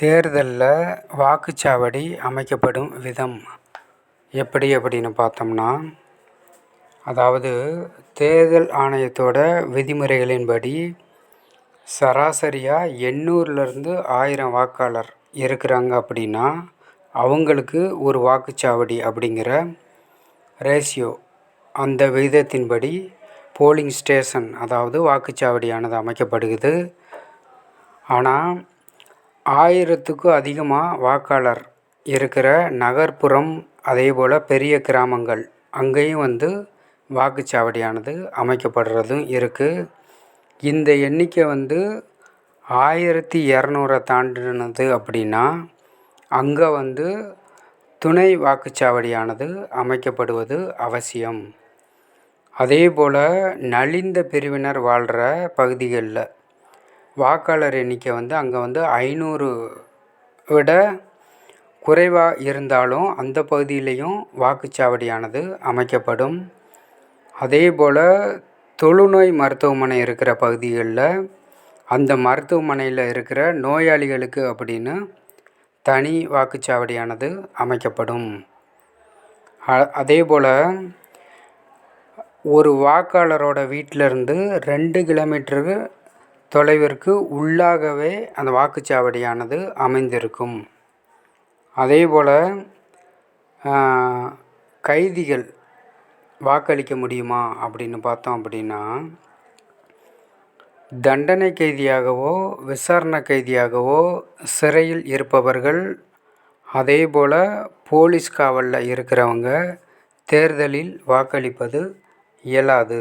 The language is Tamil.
தேர்தலில் வாக்குச்சாவடி அமைக்கப்படும் விதம் எப்படி அப்படின்னு பார்த்தோம்னா அதாவது தேர்தல் ஆணையத்தோட விதிமுறைகளின்படி சராசரியாக எண்ணூறுலேருந்து ஆயிரம் வாக்காளர் இருக்கிறாங்க அப்படின்னா அவங்களுக்கு ஒரு வாக்குச்சாவடி அப்படிங்கிற ரேஷியோ அந்த விகிதத்தின்படி போலிங் ஸ்டேஷன் அதாவது வாக்குச்சாவடியானது அமைக்கப்படுகிறது. ஆனால் ஆயிரத்துக்கும் அதிகமாக வாக்காளர் இருக்கிற நகர்ப்புறம் அதேபோல் பெரிய கிராமங்கள். அங்கேயும் வந்து வாக்குச்சாவடியானது அமைக்கப்படுறதும் இருக்குது இந்த எண்ணிக்கை வந்து ஆயிரத்தி இரநூறை தாண்டினது அப்படின்னா அங்கே வந்து துணை வாக்குச்சாவடியானது அமைக்கப்படுவது அவசியம். அதேபோல் நலிந்த பிரிவினர் வாழ்கிற பகுதிகளில் வாக்காளர் எண்ணிக்கை வந்து அங்கே வந்து ஐநூறு விட குறைவாக இருந்தாலும் அந்த பகுதியிலையும் வாக்குச்சாவடியானது அமைக்கப்படும். அதேபோல் தொழுநோய் மருத்துவமனை இருக்கிற பகுதிகளில் அந்த மருத்துவமனையில் இருக்கிற நோயாளிகளுக்கு அப்படின்னு தனி வாக்குச்சாவடியானது அமைக்கப்படும். அதே போல் ஒரு வாக்காளரோட வீட்டிலருந்து ரெண்டு கிலோமீட்டருக்கு தொலைவிற்கு உள்ளாகவே அந்த வாக்குச்சாவடியானது அமைந்திருக்கும். அதேபோல் கைதிகள் வாக்களிக்க முடியுமா அப்படின்னு பார்த்தோம் அப்படின்னா தண்டனை கைதியாகவோ விசாரணை கைதியாகவோ சிறையில் இருப்பவர்கள் அதேபோல் போலீஸ் காவலில் இருக்கிறவங்க தேர்தலில் வாக்களிப்பது இயலாது.